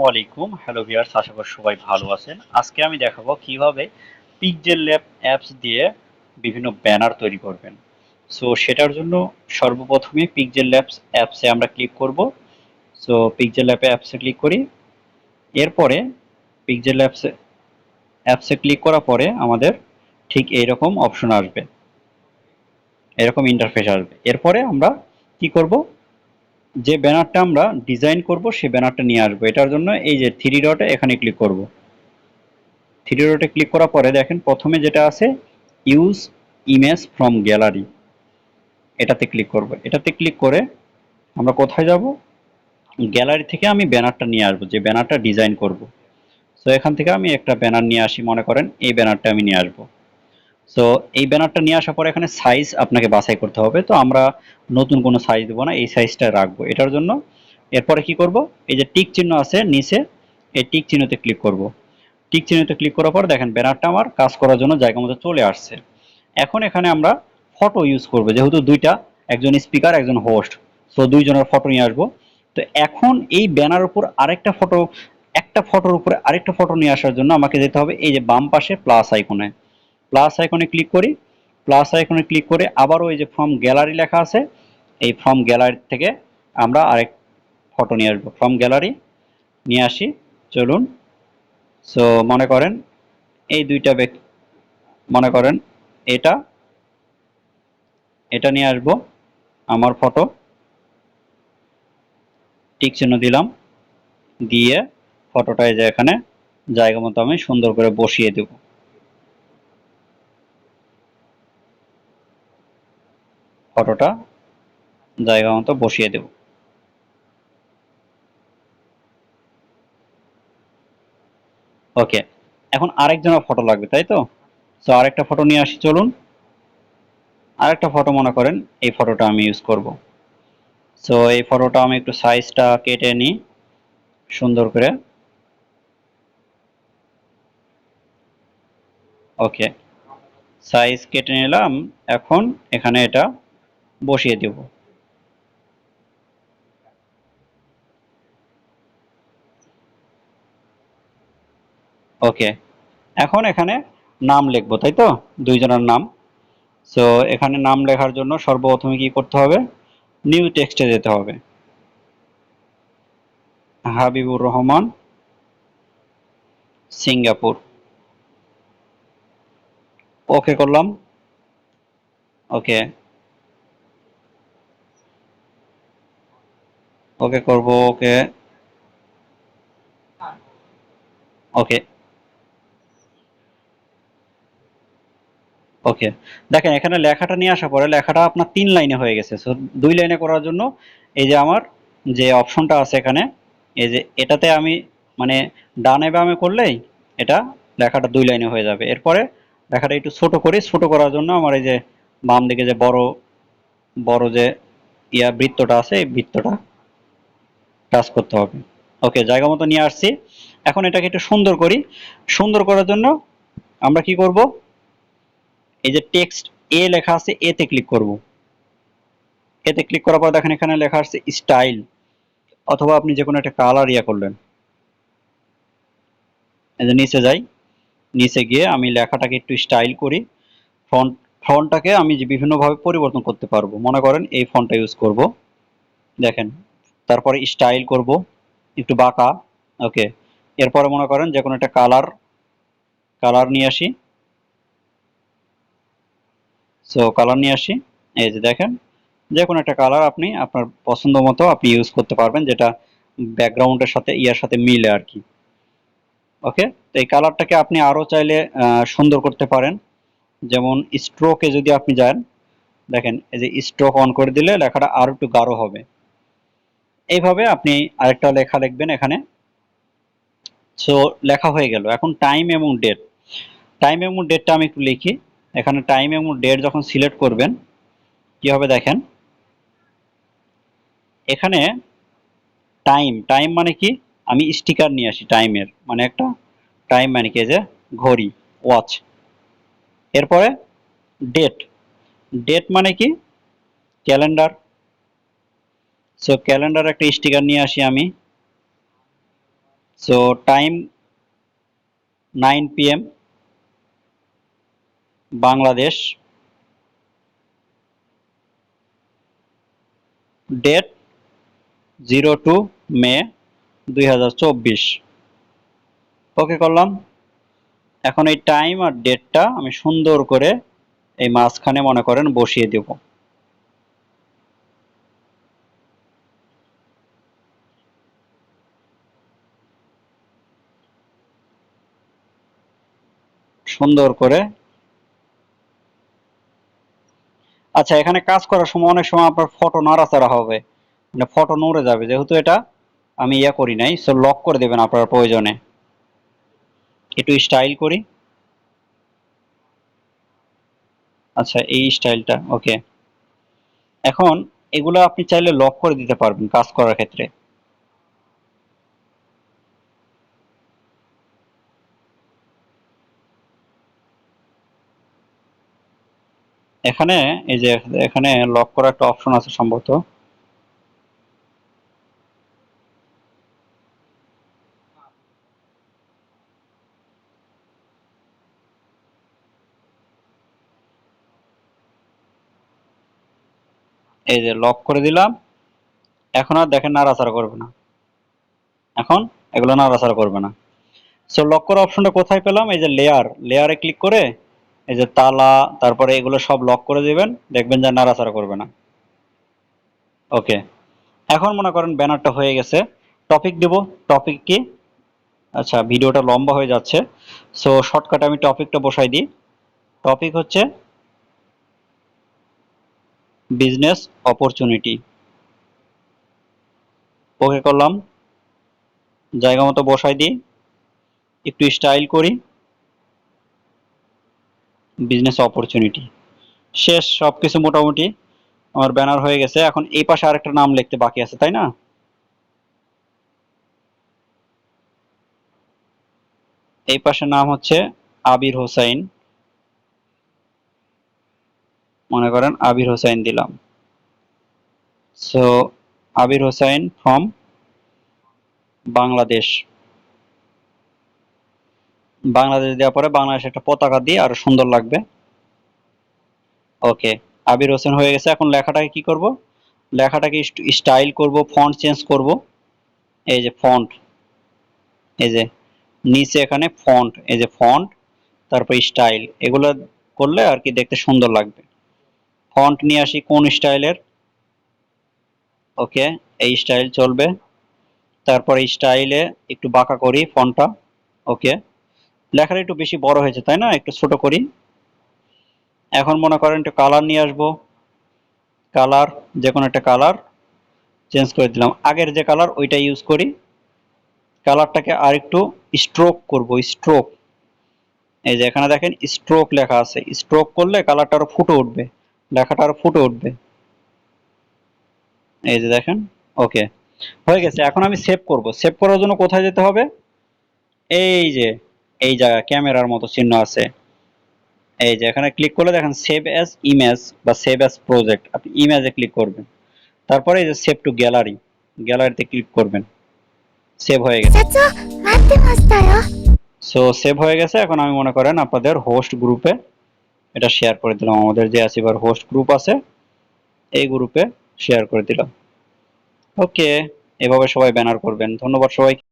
ওয়ালাইকুম hello viewers আশা করি সবাই ভালো আছেন। আজকে আমি দেখাবো কীভাবে পিকজেল ল্যাব অ্যাপস দিয়ে বিভিন্ন ব্যানার তৈরি করবেন। সো সেটার জন্য সর্বপ্রথমে পিকজেল ল্যাবস অ্যাপসে আমরা ক্লিক করব। সো পিকজেল ল্যাবে অ্যাপসে ক্লিক করি। এরপরে পিকজেল ল্যাবসে অ্যাপসে ক্লিক করার পরে আমাদের ঠিক এইরকম অপশন আসবে। এরকম ইন্টারফেস আসবে। এরপরে আমরা কি করব? যে ব্যানারটা আমরা ডিজাইন করব সেই ব্যানারটা নিয়ে আসব। এটার জন্য এই যে থ্রি ডটে এখানে ক্লিক করব। থ্রি ডটে ক্লিক করার পরে দেখেন, প্রথমে যেটা আছে ইউজ ইমেজ ফ্রম গ্যালারি এটাতে ক্লিক করব। এটাতে ক্লিক করে আমরা কোথায় যাব? গ্যালারি থেকে আমি ব্যানারটা নিয়ে আসব, যে ব্যানারটা ডিজাইন করব। সো এখান থেকে আমি একটা ব্যানার নিয়ে আসি, মনে করেন, এই ব্যানারটা আমি নিয়ে আসব। সো এই ব্যানারটা নিয়ে আসার পর এখানে সাইজ আপনাকে বাছাই করতে হবে। তো আমরা নতুন কোনো সাইজ দেবো না, এই সাইজটা রাখব এটার জন্য। এরপরে কি করব? এই যে টিক চিহ্ন আছে নিচে, এই টিক চিহ্নতে ক্লিক করব। টিক চিহ্নতে ক্লিক করার পর দেখেন ব্যানারটা আমার কাজ করার জন্য জায়গা মতো চলে আসছে। এখন এখানে আমরা ফটো ইউজ করব, যেহেতু দুইটা, একজন স্পিকার একজন হোস্ট সো দুইজনের ফটো নিয়ে আসব। তো এখন এই ব্যানার উপর আরেকটা ফটো একটা ফটোর উপরে আরেকটা ফটো নিয়ে আসার জন্য আমাকে যেতে হবে এই যে বাম পাশে প্লাস আইকনে প্লাস আইকনে ক্লিক করি প্লাস আইকনে ক্লিক করে আবারও এই যে ফ্রম গ্যালারি লেখা আছে, এই ফ্রম গ্যালারি থেকে আমরা আরেক ফটো নিয়ে আসব। ফ্রম গ্যালারি নিয়ে আসি, চলুন। সো মনে করেন এই দুইটা ব্যক্তি, মনে করেন এটা এটা নিয়ে আসব আমার ফটো টিক চিহ্ন দিলাম, দিয়ে ফটোটায় যে এখানে জায়গা মতো আমি সুন্দর করে বসিয়ে দেবো। ফটোটা জায়গা মতো বসিয়ে দেব। ওকে, এখন আরেকজনের ফটো লাগবে, তাই তো? সো আরেকটা ফটো নিয়ে আসি, চলুন। আরেকটা ফটো মনে করেন, এই ফটোটা আমি ইউজ করব। সো এই ফটোটা আমি একটু সাইজটা কেটে নিই, সুন্দর করে। ওকে সাইজ কেটে নিলাম, এখন এখানে এটা বসিয়ে দেব। ওকে, এখন এখানে নাম লিখব, তাই তো? দুইজনের নাম। সো এখানে নাম লেখার জন্য সর্বপ্রথমে কি করতে হবে? নিউ টেক্সটে যেতে হবে। হাবিবুর রহমান, সিঙ্গাপুর। ওকে করলাম। ওকে ওকে করব, ওকে। ওকে। ওকে। দেখেন, এখানে লেখাটা নিয়ে আসার পরে লেখাটা আপনার তিন লাইনে হয়ে গেছে। সো দুই লাইনে করার জন্য এই যে আমার যে অপশনটা আছে এখানে, এই যে এটাতে আমি মানে ডানে বামে করলেই এটা লেখাটা দুই লাইনে হয়ে যাবে। এরপরে লেখাটা একটু ছোট করি, ছোট করার জন্য আমার এই যে বাম দিকে যে বড় বড় যে ইয়া বৃত্তটা আছে, এই বৃত্তটা টাচ করতে হবে। ওকে জায়গা মতো নিয়ে আসছি। এখন এটাকে একটু সুন্দর করি। সুন্দর করার জন্য আমরা কি করব? এই যে টেক্সট এ লেখা আছে এতে ক্লিক করব। এতে ক্লিক করার পর দেখেন এখানে লেখা আছে স্টাইল অথবা আপনি যে কোনো একটা কালার ইয়া করলেন। এই যে নিচে যাই। নিচে গিয়ে আমি লেখাটাকে একটু স্টাইল করি। ফন্ট ফন্টটাকে আমি যে বিভিন্নভাবে পরিবর্তন করতে পারব। মনে করেন এই ফন্টটা ইউজ করব। দেখেন তারপরে স্টাইল করব, একটু বাঁকা ওকে এরপরে মনে করেন যে কোনো একটা কালার কালার নিয়ে আসি। সো কালার নিয়ে আসি, এই যে দেখেন, যে কোনো একটা কালার আপনি আপনার পছন্দ মতো আপনি ইউজ করতে পারবেন, যেটা ব্যাকগ্রাউন্ডের সাথে, ইয়ার সাথে মিলে আর কি। ওকে তো এই কালারটাকে আপনি আরও চাইলে সুন্দর করতে পারেন। যেমন স্ট্রোকে যদি আপনি যান, দেখেন, এই যে স্ট্রোক অন করে দিলে লেখাটা আরও একটু গাঢ় হবে। এইভাবে আপনি আরেকটা লেখা লিখবেন এখানে। সো লেখা হয়ে গেল। এখন টাইম এবং ডেট টাইম এবং ডেটটা আমি একটু লিখি। এখানে টাইম এবং ডেট যখন সিলেক্ট করবেন, কি হবে দেখেন? এখানে টাইম টাইম মানে কি? আমি স্টিকার নিয়ে আসি টাইমের মানে একটা টাইম মানে কি? যে ঘড়ি ওয়াচ এরপরে ডেট ডেট মানে কি? ক্যালেন্ডার সো ক্যালেন্ডার একটা স্টিকার নিয়ে আসি আমি। So time nine PM Bangladesh. Date zero two May দুই হাজার চব্বিশ। ওকে করলাম। এখন এই টাইম আর ডেটটা আমি সুন্দর করে এই মাঝখানে মনে করেন বসিয়ে দেব। সুন্দর করে। আচ্ছা এখানে কাজ করার সময় অনেক সময় আপনার ফটো নাড়াচাড়া হবে। মানে ফটো নড়ে যাবে। যেহেতু এটা আমি ইয়া করি নাই সো লক করে দেবেন আপনার প্রয়োজনে। একটু স্টাইল করি। আচ্ছা এই স্টাইলটা ওকে এখন এগুলো আপনি চাইলে লক করে দিতে পারবেন কাজ করার ক্ষেত্রে। এখানে, এই যে এখানে লক করা একটা অপশন আছে সম্ভবত। এই যে লক করে দিলাম। এখন আর দেখেন নাড়াচাড়া করবে না। এখন এগুলো নাড়াচাড়া করবে না। সো লক করা অপশনটা কোথায় পেলাম? এই যে লেয়ার লেয়ারে ক্লিক করে এই যে তালা, তারপরে এগুলো সব লক করে দিবেন, দেখবেন যে নাড়াচাড়া করবে না। ওকে এখন মনে করেন ব্যানারটা হয়ে গেছে। টপিক দেব। টপিক কি? আচ্ছা ভিডিওটা লম্বা হয়ে যাচ্ছে। সো শর্টকাটে আমি টপিকটা বসাই দিই। টপিক হচ্ছে বিজনেস অপরচুনিটি ওকে করলাম। জায়গা মতো বসাই দিই। একটু স্টাইল করি। বিজনেস অপরচুনিটি শেষ সবকিছু মোটামুটি আমার ব্যানার হয়ে গেছে। এখন এই পাশে আরেকটা নাম লিখতে বাকি আছে, তাই না? এই পাশে নাম হচ্ছে আবির হোসাইন মনে করেন আবির হোসাইন দিলাম। সো আবির হোসাইন ফ্রম বাংলাদেশ বাংলাদেশ দেওয়ার পরে বাংলাদেশ একটা পতাকা দিয়ে আরও সুন্দর লাগবে। ওকে আবির হোসেন হয়ে গেছে। এখন লেখাটাকে কি করব? লেখাটাকে স্টাইল করব ফন্ট চেঞ্জ করব। এই যে ফন্ট এই যে নিচে এখানে ফন্ট এই যে ফন্ট তারপর স্টাইল এগুলো করলে আর কি দেখতে সুন্দর লাগবে। ফন্ট নিয়ে আসি কোন স্টাইলের ওকে এই স্টাইল চলবে। তারপর স্টাইলে একটু বাঁকা করি ফন্টটা ওকে লেখাটা একটু বেশি বড় হয়েছে, তাই না? একটু ছোট করি। এখন মনে করেন একটু কালার নিয়ে আসব। কালার যে কোনো একটা কালার চেঞ্জ করে দিলাম। আগের যে কালার ওইটা ইউজ করি। কালারটাকে আর একটু স্ট্রোক করব স্ট্রোক এই যে এখানে দেখেন স্ট্রোক লেখা আছে। স্ট্রোক করলে কালারটা আরও ফুটে উঠবে। লেখাটা আরও ফুটে উঠবে। এই যে দেখেন ওকে হয়ে গেছে। এখন আমি সেভ করব। সেভ করার জন্য কোথায় যেতে হবে? এই যে এই জায়গা ক্যামেরার মতো চিহ্ন আছে। এই যে এখানে ক্লিক করলে দেখেন সেভ অ্যাজ ইমেজ বা সেভ অ্যাজ প্রজেক্ট আপনি ইমেজে ক্লিক করবেন। তারপরে এই যে সেভ টু গ্যালারি গ্যালারিতে ক্লিক করবেন। সেভ হয়ে গেছে। সো সেভ হয়ে গেছে। এখন আমি মনে করেন আপনাদের হোস্ট গ্রুপে এটা শেয়ার করে দিলাম। আমাদের যে আছে এবার হোস্ট গ্রুপ আছে এই গ্রুপে শেয়ার করে দিলাম। ওকে এভাবে সবাই ব্যানার করবেন। ধন্যবাদ সবাইকে।